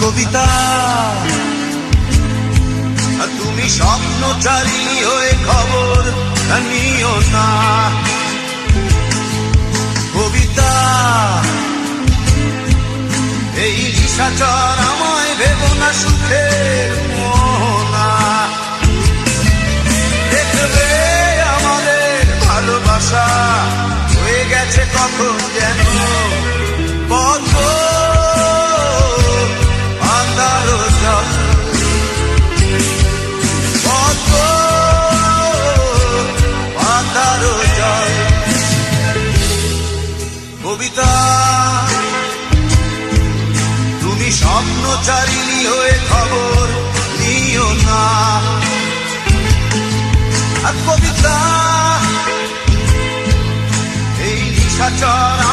কবিতা। তুমি স্বপ্নচারী হয়ে খবর নিও না। কবিতা, এই নিশাচর আমায় ভেব না সুখের মোহনা। দেখবে আমাদের ভালোবাসা হয়ে গেছে কখন যেন। কবিতা। তুমি স্বপ্নচারিণী হয়ে খবর নিও না। কবিতা এই নিশাচর